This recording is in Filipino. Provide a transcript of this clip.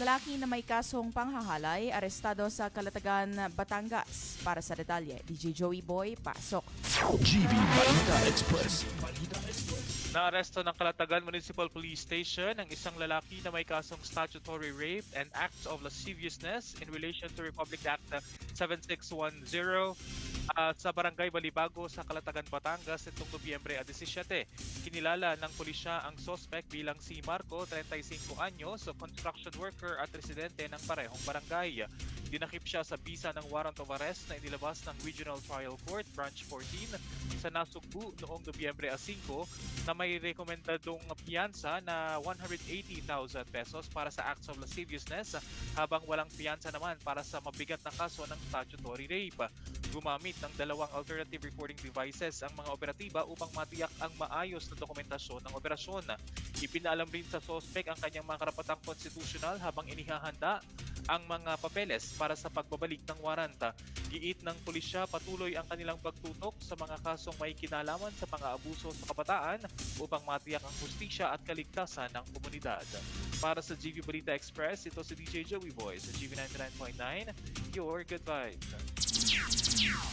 Lalaki na may kasong panghahalay, arestado sa Kalatagan, Batangas. Para sa detalye, DJ Joey Boy, pasok. GV Balita Express. Naaresto ng Kalatagan Municipal Police Station ang isang lalaki na may kasong statutory rape and acts of lasciviousness in relation to Republic Act 7610 uh, sa Barangay Balibago sa Kalatagan, Batangas nitong Nobyembre 17. Kinilala ng pulisya ang suspect bilang si Marco, 35 anyos, construction worker at residente ng parehong barangay. Dinakip siya sa bisa ng warrant of arrest na inilabas ng Regional Trial Court Branch 14 sa Nasugbu noong Nobyembre 5 na may rekomendadong piyansa na 180,000 pesos para sa acts of lasciviousness habang walang piyansa naman para sa mabigat na kaso ng statutory rape. Gumamit ng dalawang alternative recording devices ang mga operatiba upang matiyak ang maayos na dokumentasyon ng operasyon. Ipinaalam rin sa sospek ang kanyang mga karapatang konstitusyonal habang inihahanda ang mga papeles para sa pagbabalik ng waranta. Giit ng pulisya patuloy ang kanilang pagtutok sa mga kasong may kinalaman sa mga abuso sa kabataan upang matiyak ang hustisya at kaligtasan ng komunidad. Para sa GV Balita Express, ito si DJ Joey Boy sa GV 99.9, your good vibes.